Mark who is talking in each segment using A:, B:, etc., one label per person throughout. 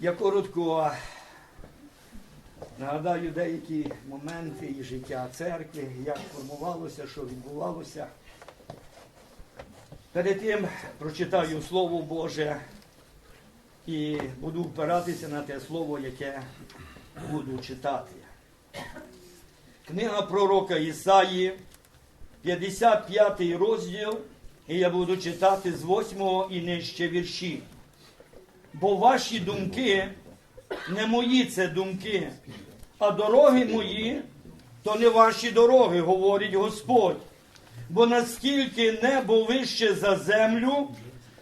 A: Я коротко нагадаю деякі моменти із життя церкви, як формувалося, що відбувалося. Перед тим прочитаю Слово Боже і буду впиратися на те слово, яке буду читати. Книга пророка Ісаї, 55 розділ, і я буду читати з 8 і нижче вірші. Бо ваші думки не мої це думки, а дороги мої то не ваші дороги, говорить Господь. Бо наскільки небо вище за землю,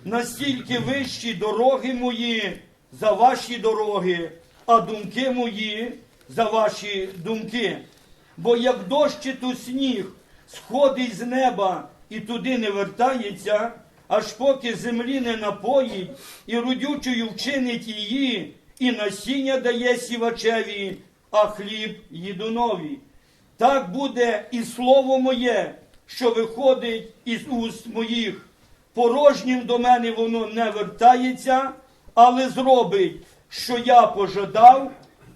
A: настільки вищі дороги мої за ваші дороги, а думки мої за ваші думки. Бо як дощ чи то сніг сходить з неба і туди не вертається, аж поки землі не напоїть і родючою вчинить її, і насіння дає сівачеві, а хліб їдунові. Так буде і слово моє, що виходить із уст моїх. Порожнім до мене воно не вертається, але зробить, що я пожадав,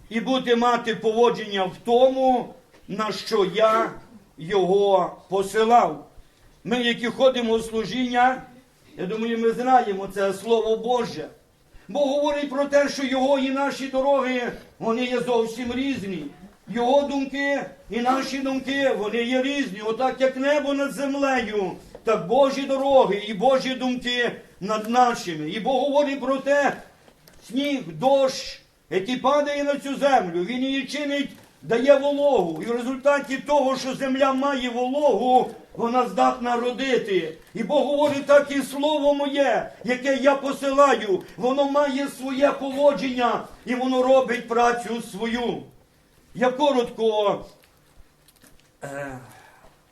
A: і буде мати поводження в тому, на що я його посилав. Ми, які ходимо у служіння, я думаю, ми знаємо це Слово Боже. Бо говорить про те, що його і наші дороги, вони є зовсім різні. Його думки і наші думки, вони є різні. Отак, як небо над землею, так Божі дороги і Божі думки над нашими. І Бог говорить про те, сніг, дощ, який падає на цю землю, він її чинить, дає вологу. І в результаті того, що земля має вологу, вона здатна родити. І Бог говорить, так і слово моє, яке я посилаю, воно має своє поводження і воно робить працю свою. Я коротко е,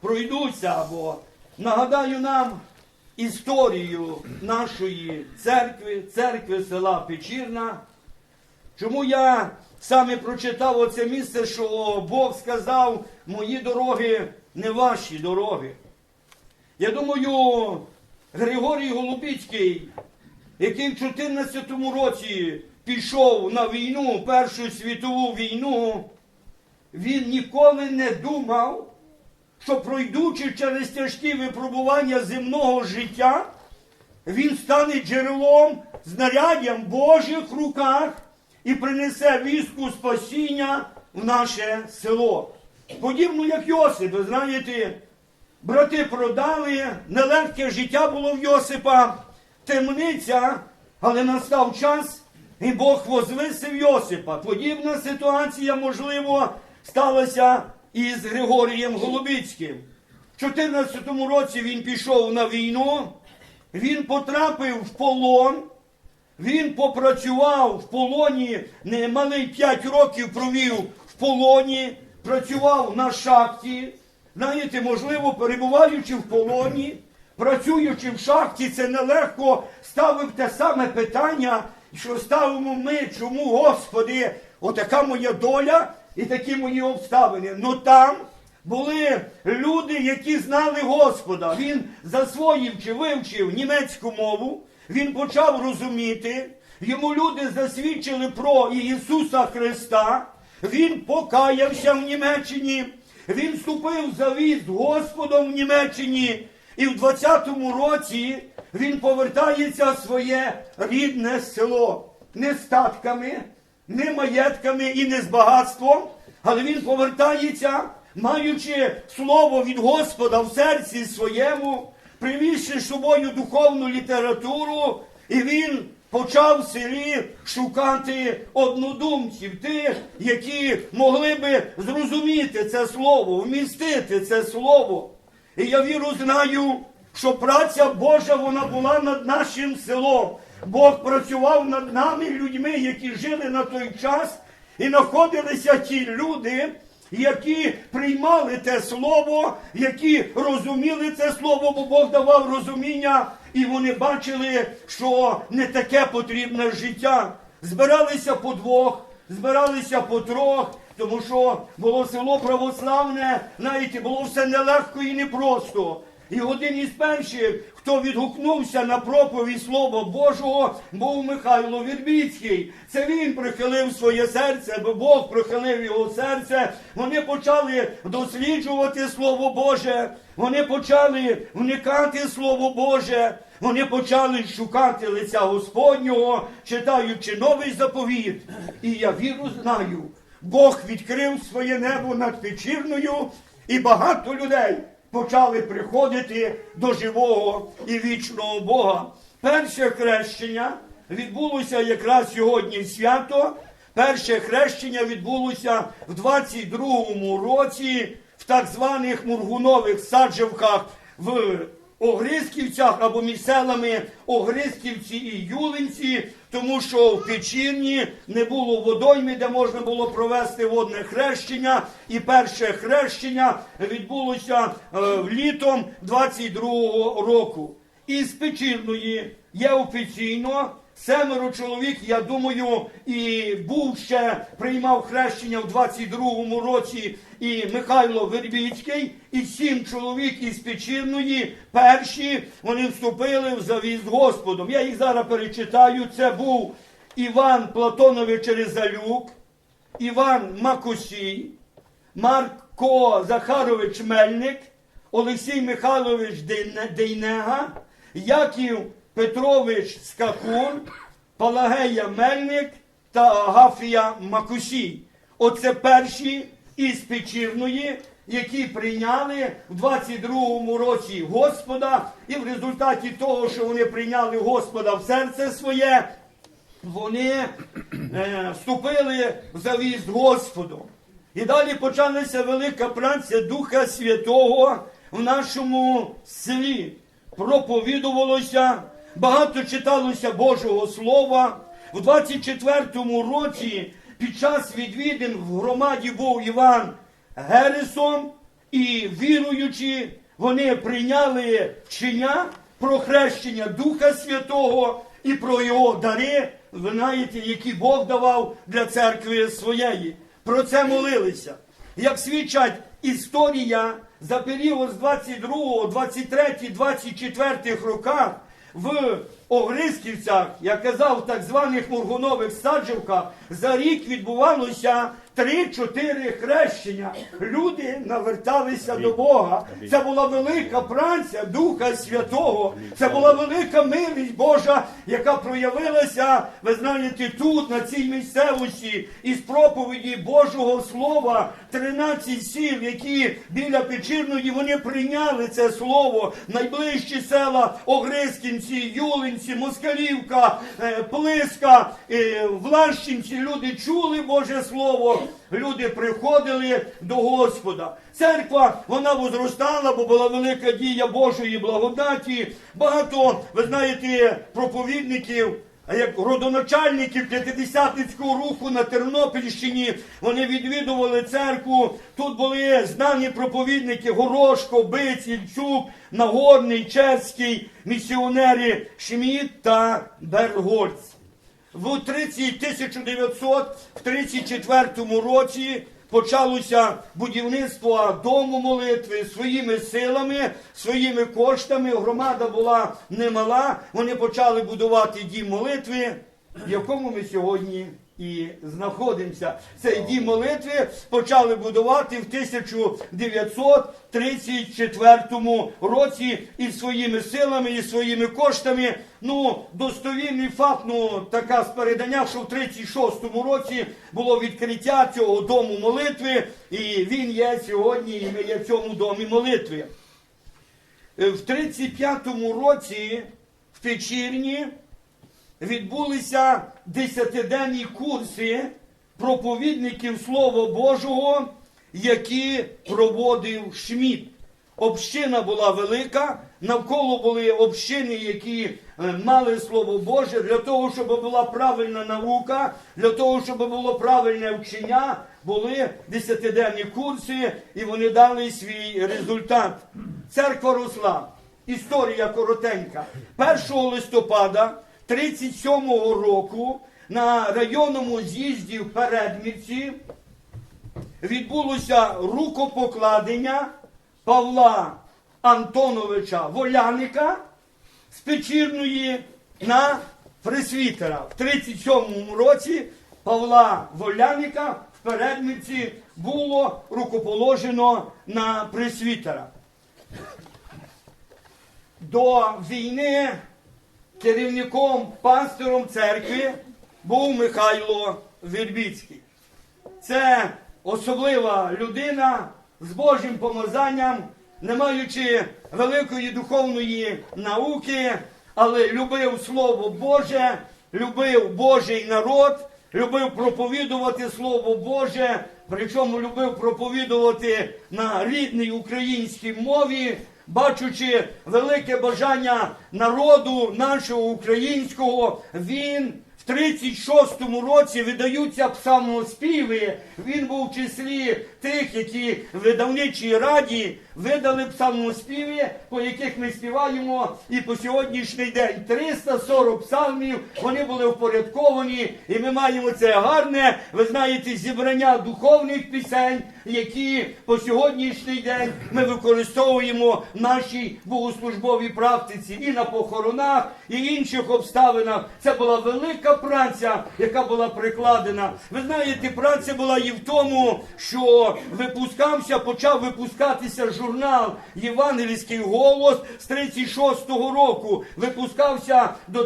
A: пройдуся або нагадаю нам історію нашої церкви, церкви села Печірна. Чому я саме прочитав оце місце, що Бог сказав, мої дороги не ваші дороги. Я думаю, Григорій Голубіцький, який в 14 році пішов на війну, Першу світову війну, він ніколи не думав, що пройдучи через тяжкі випробування земного життя, він стане джерелом, знаряддям Божих руках і принесе вістку спасіння в наше село. Подібно як Йосип, ви знаєте, брати продали, нелегке життя було в Йосипа, темниця, але настав час, і Бог возвисив Йосипа. Подібна ситуація, можливо, сталася із Григорієм Голубицьким. В 14 році він пішов на війну, він потрапив в полон. Він попрацював в полоні, немалий 5 років провів в полоні, працював на шахті. Знаєте, можливо, перебуваючи в полоні, працюючи в шахті, це нелегко ставив те саме питання, що ставимо ми, чому, Господи, отака моя доля і такі мої обставини. Ну там були люди, які знали Господа. Він засвоїв чи вивчив німецьку мову. Він почав розуміти, йому люди засвідчили про Ісуса Христа, він покаявся в Німеччині, він вступив в завіт з Господом в Німеччині, і в 20-му році він повертається в своє рідне село. Не статками, не маєтками і не з багатством, але він повертається, маючи слово від Господа в серці своєму привізши з собою духовну літературу, і він почав в селі шукати однодумців, тих, які могли би зрозуміти це слово, вмістити це слово. І я віру знаю, що праця Божа вона була над нашим селом. Бог працював над нами, людьми, які жили на той час, і знаходилися ті люди які приймали те слово, які розуміли це слово, бо Бог давав розуміння, і вони бачили, що не таке потрібне життя. Збиралися по двох, збиралися по трьох, тому що було село православне, знаєте, було все нелегко і непросто. І один із перших, хто відгукнувся на проповідь Слова Божого, був Михайло Вірбіцький. Це він прихилив своє серце, бо Бог прихилив його серце. Вони почали досліджувати Слово Боже, вони почали вникати Слово Боже. Вони почали шукати лиця Господнього, читаючи новий заповіт. І я віру знаю, Бог відкрив своє небо над печірною, і багато людей почали приходити до живого і вічного Бога. Перше хрещення відбулося якраз сьогодні свято. Перше хрещення відбулося в 22-му році в так званих мургунових саджавках в Огризківцях або між Огризківці і Юлинці, тому що в печірні не було водойми, де можна було провести водне хрещення. І перше хрещення відбулося е, літом 22-го року. з печірної є офіційно семеро чоловік, я думаю, і був ще приймав хрещення в 22-му році і Михайло Вербіцький, і сім чоловік із печірної. Перші вони вступили в завіс з Господом. Я їх зараз перечитаю. Це був Іван Платонович Резалюк, Іван Макусій, Марко Захарович Мельник, Олексій Михайлович Дейнега, Яків Петрович Скакун, Палагея Мельник та Агафія Макусій. Оце перші із Печірної, які прийняли в 22-му році Господа, і в результаті того, що вони прийняли Господа в серце своє, вони е, вступили в завіс з Господом. І далі почалася велика праця Духа Святого в нашому селі. Проповідувалося, багато читалося Божого Слова. У 24-му році під час відвідин в громаді був Іван Гересон, і віруючи, вони прийняли вчення про хрещення Духа Святого і про його дари, знаєте, які Бог давав для церкви своєї. Про це молилися. Як свідчать історія за період з 22, 23, 24 роках в Огризківцях, я казав, в так званих мургунових саджівках за рік відбувалося 3-4 хрещення. Люди наверталися до Бога. Це була велика праця Духа Святого. Це була велика милість Божа, яка проявилася, ви знаєте, тут, на цій місцевості, із проповіді Божого Слова, 13 сіл, які біля Печірної, вони прийняли це слово. Найближчі села Огризкінці, Юлинці, Москалівка, е, Плиска, е, Влащинці. Люди чули Боже Слово. Люди приходили до Господа. Церква вона возростала, бо була велика дія Божої благодаті. Багато, ви знаєте, проповідників. А як родоначальників п'ятидесятницького руху на Тернопільщині вони відвідували церкву. Тут були знані проповідники Горошко, Биць, Ільчук, Нагорний, Чеський, місіонери Шміт та Бергольц. В 30 1934 році почалося будівництво дому молитви своїми силами, своїми коштами. Громада була немала. Вони почали будувати дім молитви, в якому ми сьогодні і знаходимося. Цей дім молитви почали будувати в 1934 році і своїми силами, і своїми коштами. Ну, достовірний факт, ну така з передання, що в 36-му році було відкриття цього дому молитви, і він є сьогодні, і ми є в цьому домі молитви. Е, В 35-му році в Печірні відбулися десятиденні курси проповідників Слова Божого, які проводив Шміт. Община була велика, навколо були общини, які е, мали Слово Боже, для того, щоб була правильна наука, для того, щоб було правильне вчення, були десятиденні курси, і вони дали свій результат. Церква росла. Історія коротенька. 1 листопада 37-го року на районному з'їзді в Передмірці відбулося рукопокладення Павла Антоновича Воляника з Печірної на пресвітера. В 37-му році Павла Воляніка в Передмівці було рукоположено на пресвітера. До війни керівником пастором церкви був Михайло Вербіцький. Це особлива людина з Божим помазанням, не маючи великої духовної науки, але любив Слово Боже, любив Божий народ, любив проповідувати Слово Боже, причому любив проповідувати на рідній українській мові, бачучи велике бажання народу нашого українського, він в 36-му році видаються псалмоспіви. Він був в числі тих, які в видавничій раді видали псалмоспіви, по яких ми співаємо і по сьогоднішній день. 340 псалмів, вони були впорядковані, і ми маємо це гарне, ви знаєте, зібрання духовних пісень, які по сьогоднішній день ми використовуємо в нашій богослужбовій практиці і на похоронах, і інших обставинах. Це була велика праця, яка була прикладена. Ви знаєте, праця була і в тому, що випускався, почав випускатися журнал Євангельський голос з 36-го року. Випускався до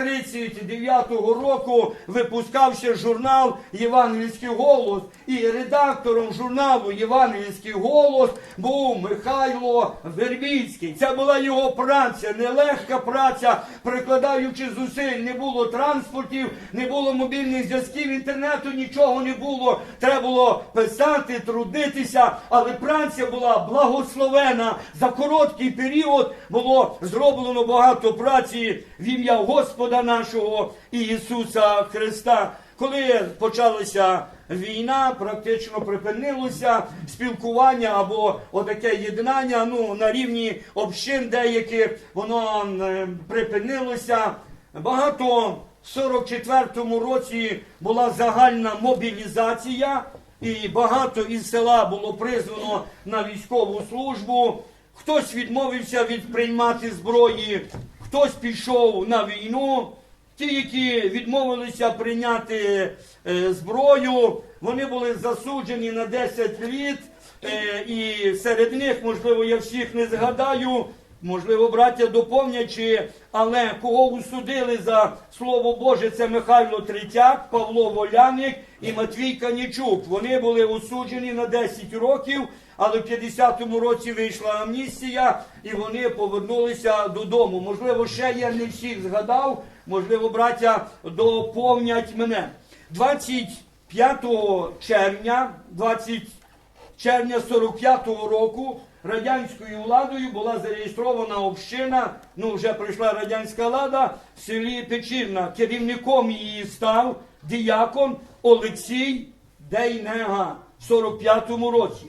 A: 1939 року. Випускався журнал Євангельський голос. І редактором журналу Євангельський голос був Михайло Вербіцький. Це була його праця, нелегка праця, прикладаючи зусиль. Не було транспортів, не було мобільних зв'язків, інтернету, нічого не було. Треба було писати, трудитися, але праця була благословена. За короткий період було зроблено багато праці в ім'я Господа нашого Ісуса Христа. Коли почалася війна, практично припинилося спілкування або отаке єднання. Ну на рівні общин деяких воно е, припинилося. Багато в 44-му році була загальна мобілізація, і багато із села було призвано на військову службу. Хтось відмовився від приймати зброї, хтось пішов на війну. Ті, які відмовилися прийняти е, зброю, вони були засуджені на 10 літ. Е, і серед них, можливо, я всіх не згадаю, можливо, браття доповнять, чи- але кого усудили за Слово Боже, це Михайло Третяк, Павло Воляник і Матвій Канічук. Вони були осуджені на 10 років, але в 50-му році вийшла амністія, і вони повернулися додому. Можливо, ще я не всіх згадав, можливо, браття доповнять мене. 25 червня, 20 червня 45-го року радянською владою була зареєстрована община, ну вже прийшла радянська влада в селі Печірна. Керівником її став діякон Олексій Дейнега в 45-му році.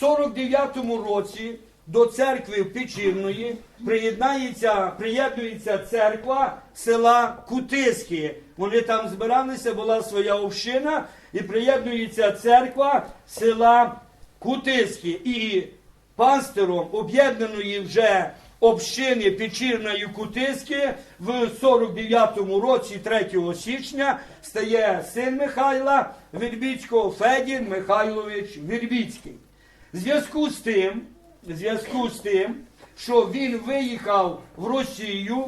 A: В 49-му році до церкви Печірної приєднається, приєднується церква села Кутиськи. Вони там збиралися, була своя община, і приєднується церква села Кутиськи. І пастором об'єднаної вже общини Печірної Кутиськи в 49-му році, 3 січня, стає син Михайла Вербіцького Федір Михайлович Вербіцький. Зв'язку з тим, зв'язку з тим, що він виїхав в Росію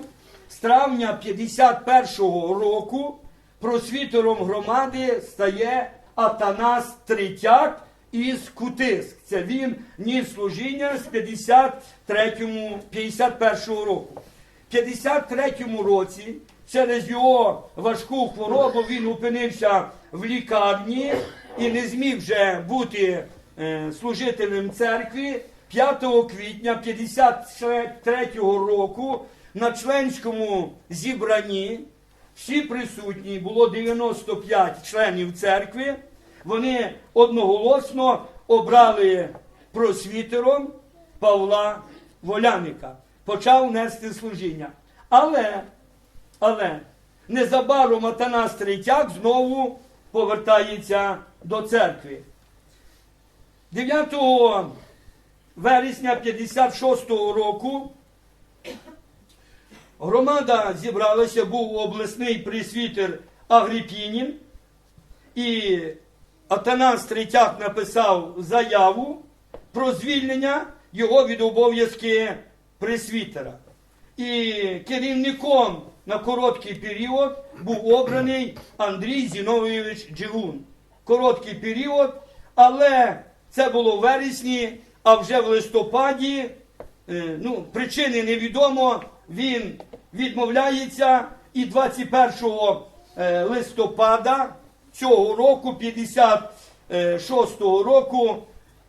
A: з травня 51-го року, просвітером громади стає Атанас Третяк із Кутиск. Це він ніс служіння з 53-му, 51-го року. В 53-му році через його важку хворобу він опинився в лікарні і не зміг вже бути служителем церкви. 5 квітня 53-го року на членському зібранні всі присутні, було 95 членів церкви. Вони одноголосно обрали просвітером Павла Воляника. Почав нести служіння. Але, але незабаром Атанас Третяк знову повертається до церкви. 9 вересня 56 року Громада зібралася, був обласний присвітер Агріпінін, і Атанас Третяк написав заяву про звільнення його від обов'язки присвітера. І керівником на короткий період був обраний Андрій Зіновійович Джигун. Короткий період, але це було в вересні, а вже в листопаді, е, ну, причини невідомо, він відмовляється і 21 е, листопада цього року, 56-го року,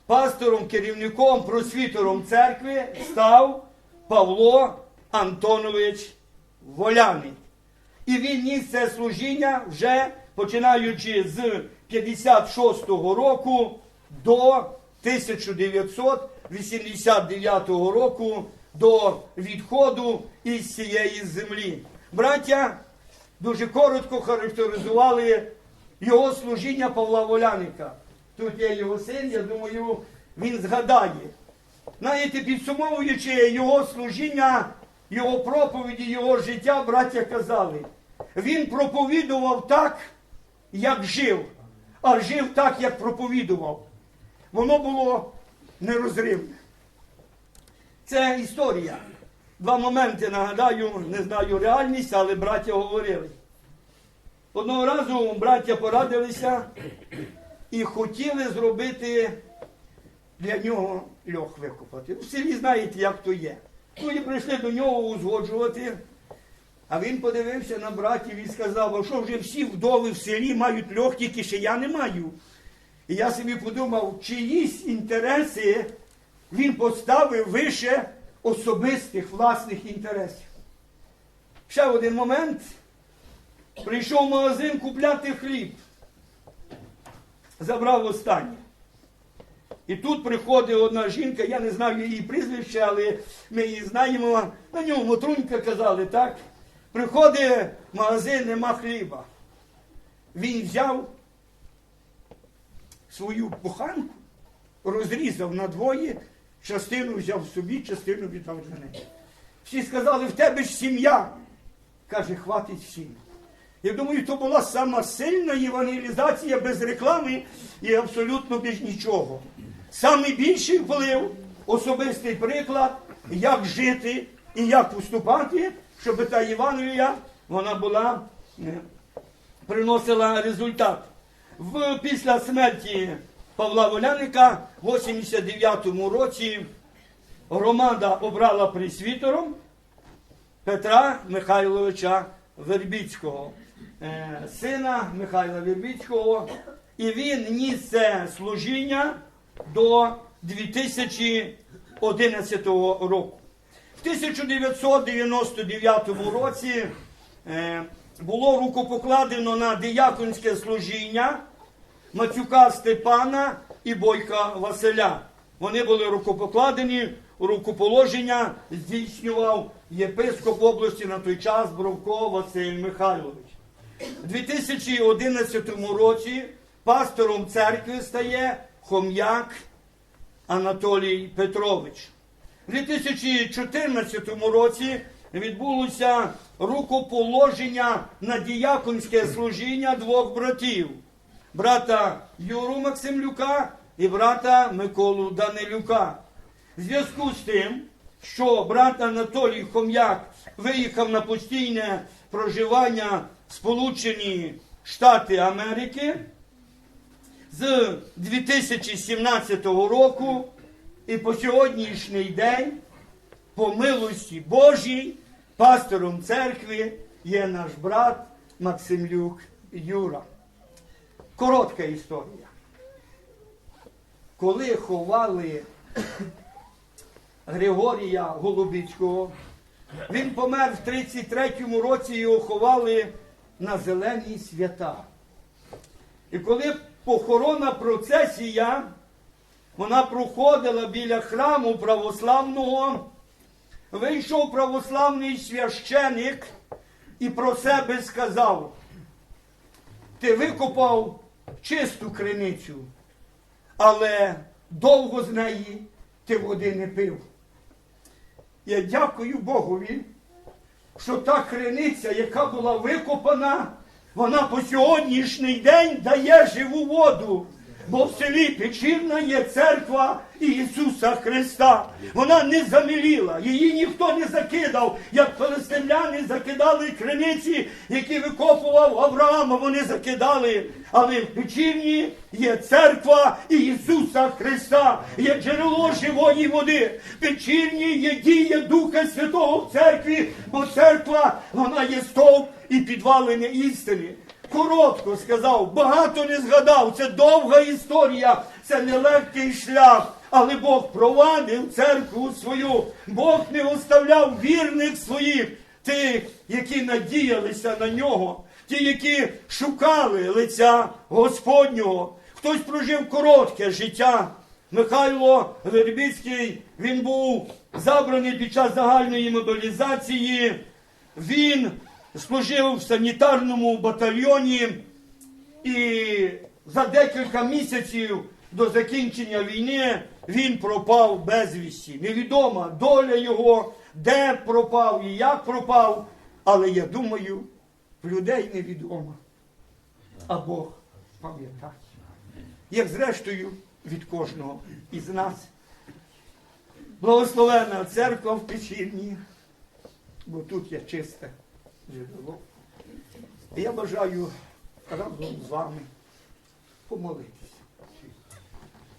A: пастором, керівником, просвітером церкви став Павло Антонович Воляний. І він ніс це служіння вже починаючи з 56-го року до 1989 року до відходу із цієї землі. Браття дуже коротко характеризували його служіння Павла Воляника. Тут є його син, я думаю, він згадає. Знаєте, підсумовуючи його служіння, його проповіді, його життя, браття казали, він проповідував так, як жив, а жив так, як проповідував. Воно було нерозривне. Це історія. Два моменти нагадаю, не знаю реальність, але браття говорили. Одного разу браття порадилися і хотіли зробити для нього льох викопати. В селі знаєте, як то є. Ну прийшли до нього узгоджувати. А він подивився на братів і сказав, а що вже всі вдови в селі мають льох, тільки ще я не маю. І я собі подумав, чиїсь інтереси він поставив вище особистих власних інтересів. Ще один момент. Прийшов в магазин купляти хліб. Забрав останнє. І тут приходить одна жінка, я не знаю її прізвище, але ми її знаємо. На ньому Мотрунька казали, так? Приходить в магазин, нема хліба. Він взяв свою буханку, розрізав на двоє, частину взяв собі, частину віддав для неї. Всі сказали, в тебе ж сім'я. Каже, хватить всім. Я думаю, то була сама сильна євангелізація без реклами і абсолютно без нічого. Самий більший вплив, особистий приклад, як жити і як поступати, щоб та Євангелія вона була, е, приносила результат. В, після смерті Павла Воляника в 89-му році громада обрала присвітером Петра Михайловича Вербіцького, е, сина Михайла Вербіцького, і він ніс це служіння до 2011 року. В 1999 році е, було рукопокладено на дияконське служіння Мацюка Степана і Бойка Василя. Вони були рукопокладені, рукоположення здійснював єпископ області на той час Бровко Василь Михайлович. У 2011 році пастором церкви стає Хом'як Анатолій Петрович. У 2014 році відбулося рукоположення на діяконське служіння двох братів брата Юру Максимлюка і брата Миколу Данилюка. В зв'язку з тим, що брат Анатолій Хом'як виїхав на постійне проживання в Сполучені Штати Америки з 2017 року і по сьогоднішній день, по милості Божій, пастором церкви є наш брат Максимлюк Юра. Коротка історія. Коли ховали Григорія Голубицького, він помер в 33-му році, його ховали на зелені свята. І коли похоронна процесія, вона проходила біля храму православного, вийшов православний священик і про себе сказав, ти викопав чисту криницю, але довго з неї ти води не пив.
B: Я дякую Богові, що та криниця, яка була викопана, вона по сьогоднішній день дає живу воду. Бо в селі Печірна є церква Ісуса Христа. Вона не заміліла, її ніхто не закидав, як палестиняни закидали криниці, які викопував Авраам, вони закидали. Але в Печірні є церква Ісуса Христа, є джерело живої води. В Печірні є дія Духа Святого в церкві, бо церква вона є стовп і підвалини істини. Коротко сказав, багато не згадав. Це довга історія, це нелегкий шлях. Але Бог провадив церкву свою. Бог не оставляв вірних своїх, тих, які надіялися на нього, ті, які шукали лиця Господнього. Хтось прожив коротке життя. Михайло Вербицький, він був забраний під час загальної мобілізації. Він служив в санітарному батальйоні і за декілька місяців до закінчення війни він пропав безвісті. Невідома доля його, де пропав і як пропав. Але я думаю, в людей невідома. А Бог пам'ятає. Як зрештою від кожного із нас. Благословена церква в Печірні, бо тут є чисте І я бажаю разом з вами помолитися,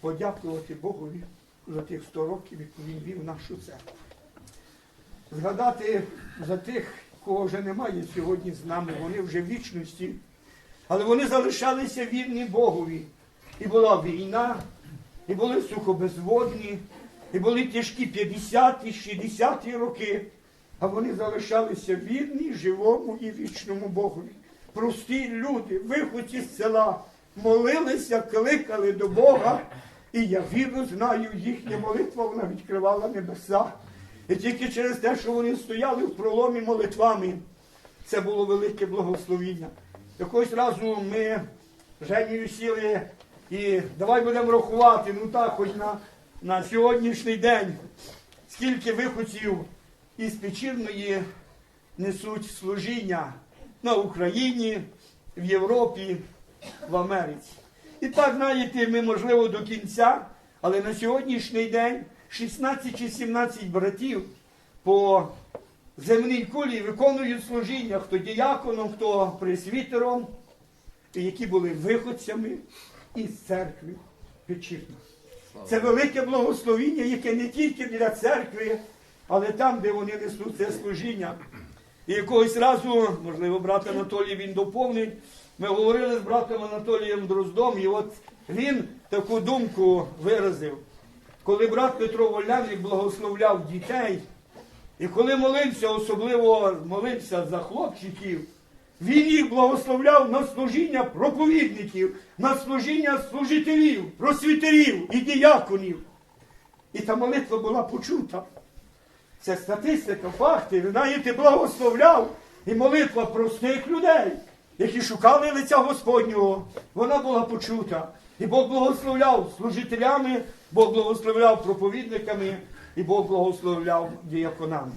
B: подякувати Богові за тих 100 років, які він вів нашу церкву. Згадати за тих, кого вже немає сьогодні з нами, вони вже в вічності, але вони залишалися вірні Богові. І була війна, і були сухобезводні, і були тяжкі 50-ті, 60-ті роки. А вони залишалися вірні живому і вічному Богові. Прості люди, виходці з села, молилися, кликали до Бога. І я вірно знаю, їхня молитва вона відкривала небеса. І тільки через те, що вони стояли в проломі молитвами, це було велике благословіння. Якогось разу ми з Женєю сіли і давай будемо рахувати, ну так, хоч на, на сьогоднішній день, скільки виходців із Печірної несуть служіння на Україні, в Європі, в Америці. І так, знаєте, ми, можливо, до кінця, але на сьогоднішній день 16 чи 17 братів по земній кулі виконують служіння, хто діяконом, хто пресвітером, які були виходцями із церкви Печірна. Це велике благословіння, яке не тільки для церкви, але там, де вони несуть це служіння. І якогось разу, можливо, брат Анатолій він доповнить. Ми говорили з братом Анатолієм Дроздом, і от він таку думку виразив. Коли брат Петро Воляник благословляв дітей, і коли молився, особливо молився за хлопчиків, він їх благословляв на служіння проповідників, на служіння служителів, просвітерів і діяконів. І та молитва була почута. Це статистика, факти. Ви ти благословляв і молитва простих людей, які шукали лиця Господнього. Вона була почута. І Бог благословляв служителями, Бог благословляв проповідниками, і Бог благословляв діяконами.